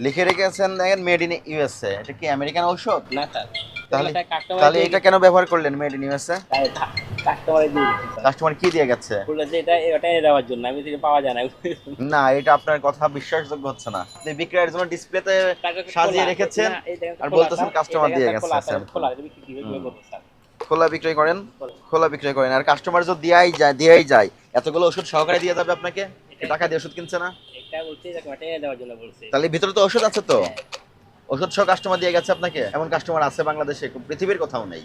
লিখে রেখেছেন দেখেন মেড ইন ইউএসএ এটা কি আমেরিকান ঔষধ? না স্যার। তাহলে তাহলে এটা কেন ব্যবহার করলেন মেড ইন ইউএসএ কাস্টমারে দিয়ে কাস্টমার কি দিয়ে গেছে? বলল যে এটা এটা দেওয়ার জন্য। আমি থেকে পাওয়া যায় না। না এটা আপনার কথা বিশ্বাসযোগ্য হচ্ছে না। আপনি বিক্রয়ের জন্য ডিসপ্লেতে সাজিয়ে রেখেছেন আর বলতেছেন কাস্টমার দিয়ে গেছে, খোলা, স্যার। খোলা? খোলা বিক্রয় করেন? খোলা। খোলা বিক্রয় করেন। আর কাস্টমার যদি দিয়াই যায় দিয়াই যায় এতগুলো ওষুধ সহকারে দিয়ে যাবে আপনাকে? টাকা দিয়ে ওষুধ কিনছে না? তাহলে ভিতরে তো ওষুধ আছে তো। ওষুধ সহ কাস্টমার দিয়ে গেছে আপনাকে? এমন কাস্টমার আছে বাংলাদেশে পৃথিবীর কোথাও নেই।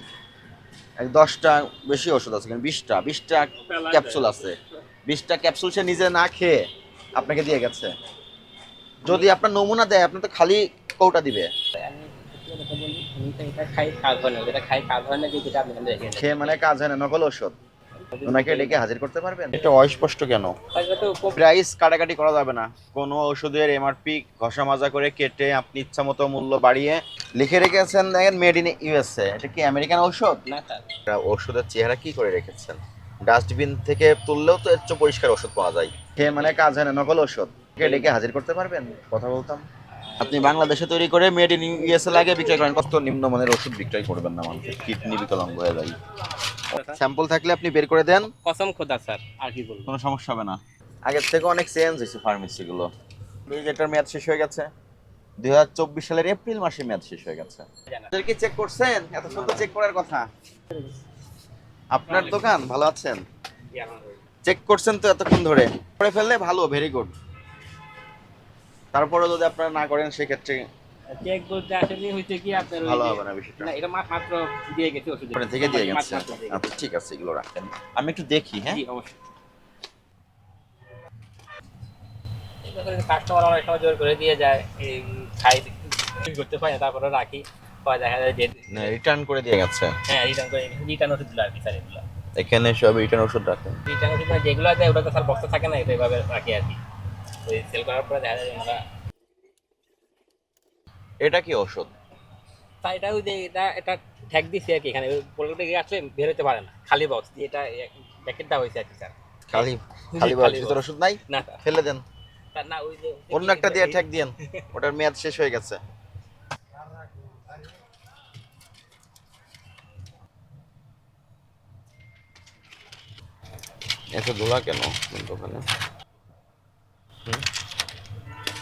এক দশটা বেশি ওষুধ আছে বিশটা বিশটা ক্যাপসুল আছে। বিশটা ক্যাপসুল সে নিজে না খেয়ে আপনাকে দিয়ে গেছে। যদি আপনার নমুনা দেয় আপনার তো খালি কৌটা দিবে। আপনি খেয়ে মানে কাজ হয় না নকল ওষুধ। ওনাকে ডেকে হাজির করতে পারবেন? এটা অস্পষ্ট কেন? প্রাইস কাটাকাটি করা যাবে না। কোনো ওষুধের এমআরপি ঘষা মাজা করে কেটে আপনি ইচ্ছা মতো মূল্য বাড়িয়ে লিখে রেখেছেন দেখেন মেড ইন ইউএসএ এটা কি আমেরিকান ঔষধ? না স্যার ওষুধের চেহারা কি করে রেখেছেন? ডাস্টবিন থেকে তুললেও তো এর পরিষ্কার ওষুধ পাওয়া যায়। খেয়ে মানে কাজ হয় না নকল ওষুধ। কে ডেকে হাজির করতে পারবেন? কথা বলতাম। আপনি বাংলাদেশে তৈরি করে মেড ইন ইউএসএ লাগে বিক্রয় করেন। কত নিম্নমানের ওষুধ বিক্রয় করবেন না মানুষের কিডনি বিকলাঙ্গ হয়ে যায়। স্যাম্পল থাকলে আপনি বের করে দেন। কসম খোদা স্যার আর কি বলব। কোনো সমস্যা হবে না। আগের থেকে অনেক চেঞ্জ হয়েছে ফার্মেসি গুলো এই যেটার মেয়াদ শেষ হয়ে গেছে। দুই হাজার চব্বিশ সালের এপ্রিল মাসে মেয়াদ শেষ হয়ে গেছে। কি চেক করছেন? এত সুন্দর চেক করার কথা। আপনার দোকান ভালো আছেন? চেক করছেন তো এতক্ষণ ধরে। করে ফেললে ভালো ভেরি গুড তারপরে যদি আপনারা না করেন সেক্ষেত্রে চেক বলতে আসলে কি আপনার ভালো হবে না বিষয়টা। না এটা মাত্র দিয়ে গেছে ওষুধ ওখানে থেকে দিয়ে গেছে। আচ্ছা ঠিক আছে এগুলো রাখেন। আমি একটু দেখি হ্যাঁ? জি অবশ্যই। কাস্টমার অনেক সময় জোর করে দিয়ে যায় এই খাই কিছু করতে পারি না তারপরে রাখি। পরে দেখা যায় যে রিটার্ন করে দিয়ে গেছে। হ্যাঁ রিটার্ন করে রিটার্ন ওষুধ দিল আর কি স্যার এগুলো। এখানে সব রিটার্ন ওষুধ রাখেন। রিটার্ন ওষুধ মানে যেগুলো আছে ওটা তো স্যার বক্স থাকে না এটা এভাবে রাখি আর কি। ওই সেল করার পরে দেখা যায় আমরা এটা কি ওষুধ তা এটা ওই যে এটা এটা ঠেক দিছি আর কি এখানে। পোলট্রি গিয়ে আসলে বের হতে পারে না খালি বক্স দিয়ে এটা প্যাকেটটা হয়েছে আর কি স্যার খালি খালি খালি ভিতর ওষুধ নাই? না ফেলে দেন। তা না ওই যে অন্য একটা দিয়ে ঠেক দিয়েন। ওটার মেয়াদ শেষ হয়ে গেছে। এত ধুলা কেন দোকানে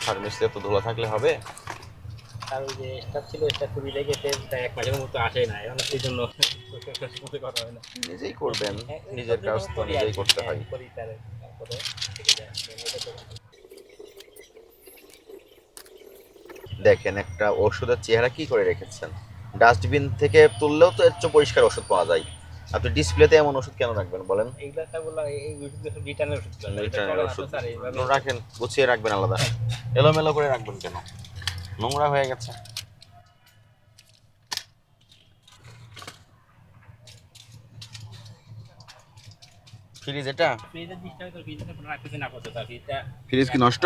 ফার্মেসিতে এত ধুলা থাকলে হবে? আর ওই যে স্টাফ ছিল স্টাফ তাই এক মাসের মতো আসে না এখন সেই জন্য করা হয় না। নিজেই করবেন হ্যাঁ, নিজের কাজ তো নিজেই করতে হ্যাঁ, হয় করি তার তারপরে দেখেন একটা ওষুধের চেহারা কি করে রেখেছেন? ডাস্টবিন থেকে তুললেও তো এর চেয়ে পরিষ্কার ওষুধ পাওয়া যায়। আপনি ডিসপ্লেতে এমন ওষুধ কেন রাখবেন বলেন। রাখেন গুছিয়ে রাখবেন আলাদা। এলোমেলো করে রাখবেন কেন? নোংরা হয়ে গেছে। ফ্রিজ এটা? ফ্রিজে কি নষ্ট?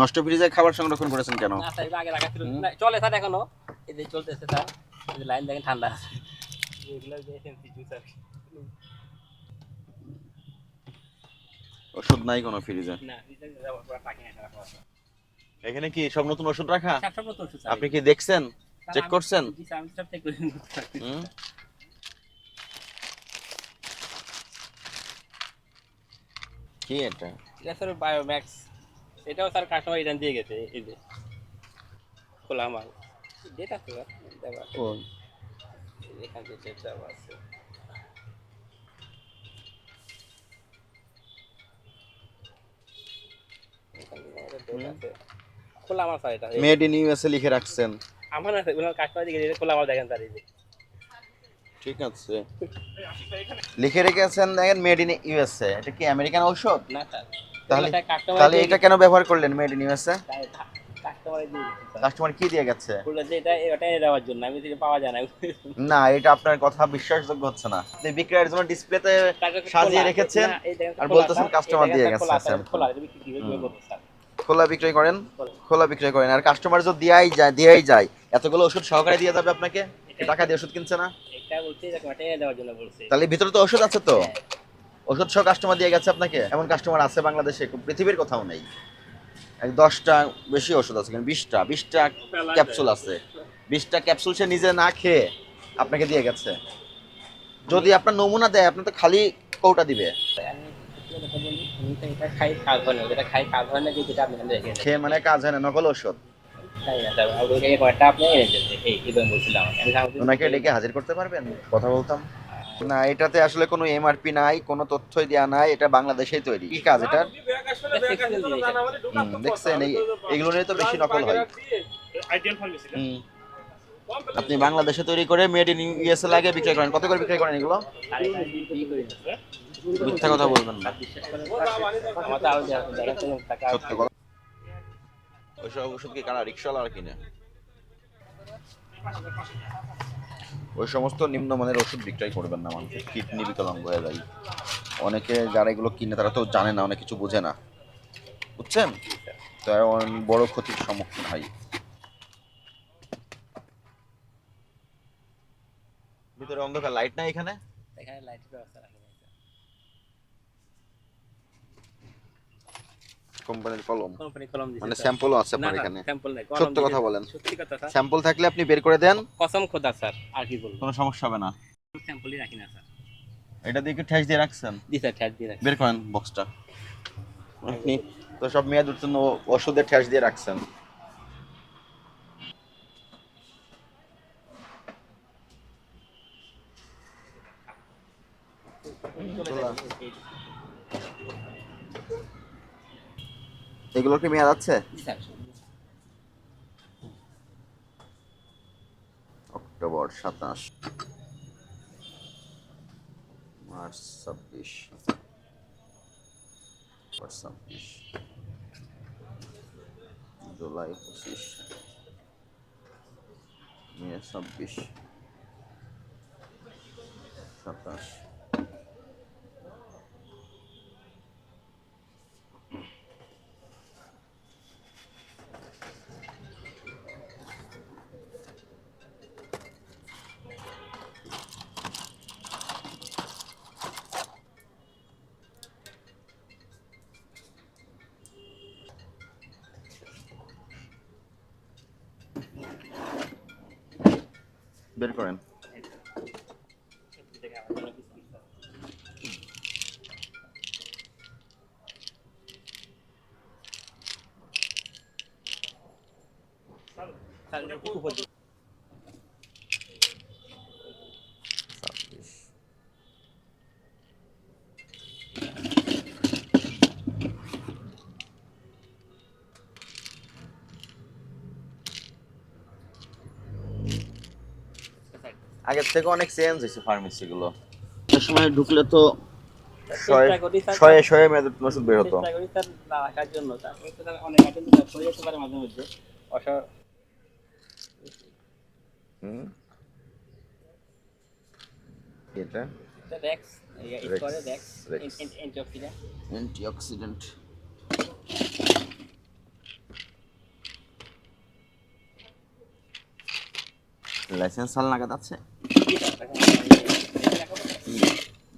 নষ্ট ফ্রিজে খাবার সংরক্ষণ করেছেন কেন? চলে স্যার এখনও। এই যে চলতেছে স্যার লাইন দেখেন ঠান্ডা আছে। ওষুধ নাই কোনো ফ্রিজে? না এখানে কি সব নতুন ওষুধ রাখা? সব নতুন ওষুধ আপনি কি দেখছেন? চেক করছেন? জি আমি সব চেক করে হুম? কি এটা? এটা স্যার বায়োম্যাক্স এটাও স্যার কাস্টমার রিটার্ন দিয়ে গেছে এই যে। খোলা মাল। Date sir? দেওয়া এখান থেকে দেওয়া আছে। এখান থেকে আমাদের আছে। খোলা মাল স্যার এটা। মেড ইন ইউএসএ লিখে রাখছেন। আমার ওনার কাস্টমার দিকে খোলা মাল দেখেন স্যার এই যে। ঠিক আছে। লিখে রেখেছেন দেখেন মেড ইন ইউএসএ এটা কি আমেরিকান ঔষধ? না স্যার তাহলে তাহলে এটা কেন ব্যবহার করলেন মেড ইন ইউএসএ দিয়ে কাস্টমার কি দিয়ে গেছে? যে এটা এটা দেওয়ার জন্য আমি পাওয়া যায় না। না এটা আপনার কথা বিশ্বাসযোগ্য হচ্ছে না। বিক্রয়ের জন্য ডিসপ্লেতে সাজিয়ে রেখেছেন আর বলতেছেন এই দিয়ে গেছে, খোলা, বিক্রয় করেন? খোলা। বিক্রয় করেন। আর কাস্টমার যদি দিয়াই যায় দিয়াই যায় এতগুলো ওষুধ সহকারে দিয়ে যাবে আপনাকে? টাকা দিয়ে ওষুধ কিনছে না? তাহলে ভিতরে তো ওষুধ আছে তো? হ্যাঁ। ওষুধ সহ কাস্টমার দিয়ে গেছে আপনাকে? এমন কাস্টমার আছে বাংলাদেশে পৃথিবীর কোথাও নেই। এক দশটা বেশি ওষুধ আছে কিন্তু বিশটা বিশটা ক্যাপসুল আছে। বিশটা ক্যাপসুল সে নিজে না খেয়ে আপনাকে দিয়ে গেছে। যদি আপনার নমুনা দেয় আপনার তো খালি কৌটা দিবে। কথা বলি, আমি তো এটা খাই কাজ হয় না যেটা খাই কাজ হয় না যেটা আপনি রেখে খেয়ে মানে কাজ হয় না নকল ওষুধ তাই না স্যার আর ওই আপনি এনে দেন এই ইবেন বলছিলাম আমাকে আমি ভাবছি- ওনাকে ডেকে হাজির করতে পারবেন? কথা বলতাম। না এটাতে আসলে কোনো এমআরপি নাই কোনো তথ্যই দেওয়া নাই এটা বাংলাদেশেই তৈরি। কি কাজ এটা? দেখছেন এগুলো নিয়ে তো বেশি নকল হয়। হুম। আপনি বাংলাদেশে তৈরি করে মেড ইন ইউএসএ লাগে বিক্রয় করেন। কত করে বিক্রয় করেন এগুলো? মিথ্যা কথা বলবেন না। ওইসব ওষুধ কি কারা রিক্সাওয়ালা কিনে? ওই সমস্ত নিম্নমানের ওষুধ বিক্রয় করবেন না মানুষের কিডনি বিকলাঙ্গ হয়ে যায়। অনেকে যারা এগুলো কিনে তারা তো জানে না অনেক কিছু বোঝে না। বুঝছেন? তো বড় ক্ষতির সম্মুখীন হয়। ভিতরে অন্ধকার লাইট নাই এখানে? এখানে লাইটের ব্যবস্থা রাখা যায়, স্যার। কোম্পানির কলম। কোম্পানি কলম দিছে, মানে স্যাম্পলও আছে আপনার এখানে। নাই, সত্য কথা বলেন। সত্যি কথা স্যার স্যাম্পল থাকলে আপনি বের করে দেন। কসম খোদা স্যার আর কি বলব। কোনো সমস্যা হবে না। স্যাম্পলই রাখি না স্যার এটা দিয়ে কি ঠেস দিয়ে রাখছেন? জি স্যার দিয়ে রাখি বের করেন বক্সটা আপনি তো সব মেয়াদ উত্তীর্ণ ওষুধের ঠ্যাস দিয়ে রাখছেন। এগুলোর কি মেয়াদ আছে? অক্টোবর সাতাশ। মার্চ ছাব্বিশ। ছাব্বিশ। জুলাই পঁচিশ। মে ছাব্বিশ। সাতাশ। বের করেন স্যার একটু উপর আগের থেকে অনেক চেঞ্জ হয়েছে ফার্মেসি গুলো। সময় ঢুকলে তো চেষ্টা করি স্যার শয়ে শয়ে মেয়াদ ওষুধ বের হতো। চেষ্টা করি স্যার না রাখার জন্য স্যার ওই তো স্যার অনেক আইটেম স্যার যেতে পারে মাঝে মধ্যে। অসা এটা? রেক্স ইয়ে Rex, করে রেক্স অ্যান্টিঅক্সিডেন্ট অ্যান্টিঅক্সিডেন্ট লাইসেন্স সাল নাগাদ আছে?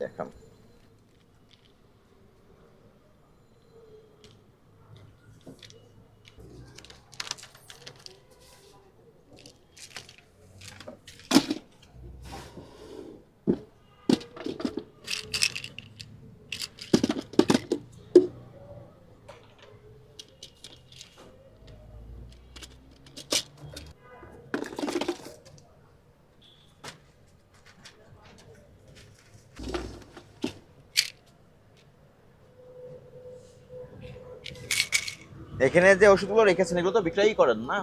দেখাম এখানে যে ওষুধগুলো রেখেছেন এগুলো তো বিক্রয়ই করেন না?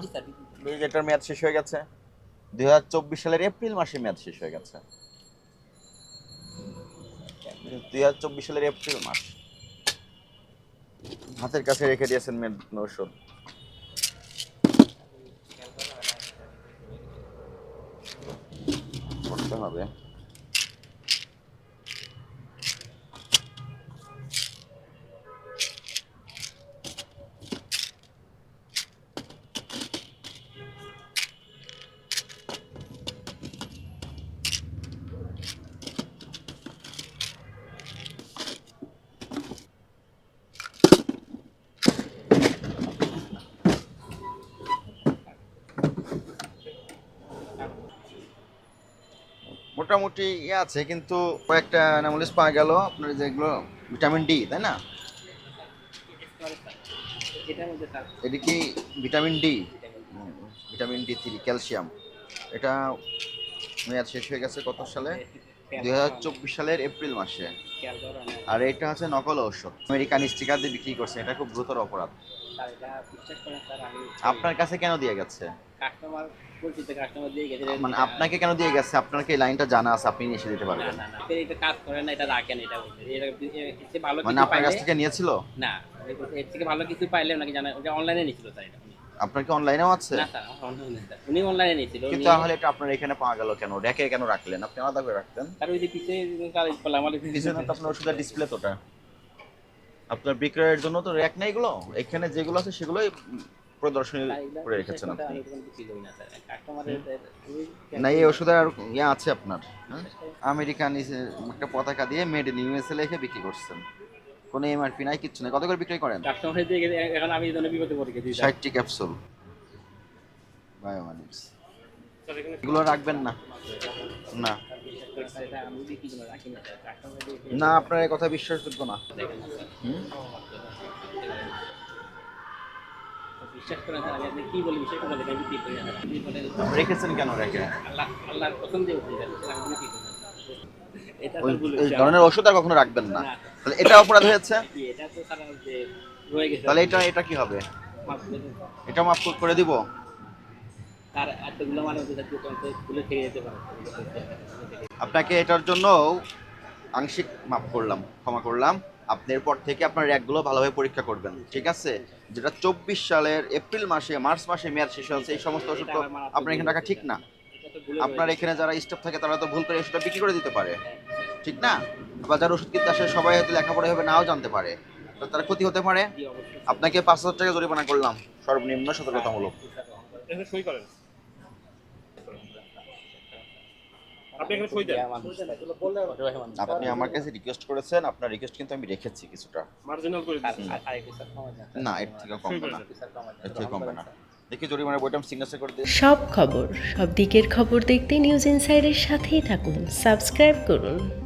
যেটার মেয়াদ শেষ হয়ে গেছে। দুই হাজার চব্বিশ সালের এপ্রিল মাসে মেয়াদ শেষ হয়ে গেছে। দুই হাজার চব্বিশ সালের এপ্রিল মাস। হাতের কাছে রেখে দিয়েছেন মেয়াদ ওষুধ। করতে হবে। মোটামুটি ইয়ে আছে, কিন্তু কয়েকটা অ্যানামোলিস পাওয়া গেল। আপনার যেগুলো ভিটামিন ডি তাই না? এটি কি vitamin D vitamin D three calcium এটা মেয়াদ শেষ হয়ে গেছে কত সালে? দুই হাজার চব্বিশ সালের এপ্রিল মাসে। আর এটা হচ্ছে নকল ঔষধ। আমেরিকান স্টিকার দিয়ে বিক্রি করছে। এটা খুব গুরুতর অপরাধ। স্যার এটা বিশ্বাস করেন স্যার আমি আপনার কাছে কেন দিয়ে গেছে? কাস্টমার পরিচিত কাস্টমার দিয়ে গেছে মানে আপনাকে কেন দিয়ে গেছে? আপনার কি লাইনটা জানা আছে? আপনি এসে দিতে পারবেন। না এটা কাজ করেন না এটা রাখেন এটা চেয়ে ভালো মানে আপনার কাছ থেকে নিয়েছিল? না এর থেকে ভালো কিছু পাইলে ওনাকে জানা ওটা অনলাইনে নিয়েছিল স্যার এটা আপনার কি অনলাইনেও আছে? না স্যার অনলাইনে উনি অনলাইনে নিয়েছিল কিন্তু তাহলে এটা আপনার এখানে পাওয়া গেল কেন? রেখে কেন রাখলেন? আপনি আলাদা করে রাখতেন? তার ওই যে পিছিয়ে কাজ করলাম আমাদের পিছনে তো আপনার ওষুধের ডিসপ্লে তোটা আপনার বিক্রয়ের জন্য তো র্যাক নাই এগুলো? এখানে যেগুলো আছে সেগুলোই প্রদর্শনী করে রেখেছেন আপনি। না এই ওষুধের আর ইয়ে আছে আপনার? আমেরিকান একটা পতাকা দিয়ে মেড ইন ইউএসএ লিখে বিক্রি করছেন। কোনো এমআরপি নাই কিচ্ছু নাই। কত করে বিক্রি করেন? এখন আমি বিপদে পড়ে গেছি স্যার। ষাটটি ক্যাপসুল বায়োমানিক্স এগুলো রাখবেন না। না। না, আপনার এই কথা বিশ্বাসযোগ্য না। রেখেছেন কেন রেখে? ধরনের ওষুধ আর কখনো রাখবেন না। তাহলে এটা অপরাধ হয়েছে? তাহলে এটা এটা কি হবে। এটা মাফ করে দিব। তার এতগুলো মানুষ ভুলে থেকে যেতে পারে। আপনাকে এটার জন্য আংশিক মাফ করলাম ক্ষমা করলাম। আপনি এরপর থেকে আপনার র্যাকগুলো ভালোভাবে পরীক্ষা করবেন ঠিক আছে? যেটা চব্বিশ সালের এপ্রিল মাসে মার্চ মাসে মেয়াদ শেষ হচ্ছে এই সমস্ত ওষুধ তো আপনার এখানে রাখা ঠিক না। আপনার এখানে যারা স্টাফ থাকে তারা তো ভুল করে ওষুধটা বিক্রি করে দিতে পারে ঠিক না? বা যারা ওষুধ কিনতে আসে সবাই হয়তো লেখাপড়া হবে নাও জানতে পারে। তো তার ক্ষতি হতে পারে। আপনাকে পাঁচ হাজার টাকা জরিমানা করলাম সর্বনিম্ন সতর্কতামূলক। সই করেন। আপনি আমার কাছে রিকোয়েস্ট করেছেন আপনার রিকোয়েস্ট কিন্তু আমি রেখেছি কিছুটা। মার্জিনাল করে। না এর থেকে কমবে না। এর থেকে কমবে না। দেখি বইটা আমি সিগনেচার করে সব খবর সব দিকের খবর দেখতে নিউজ ইনসাইডের সাথেই থাকুন। সাবস্ক্রাইব করুন।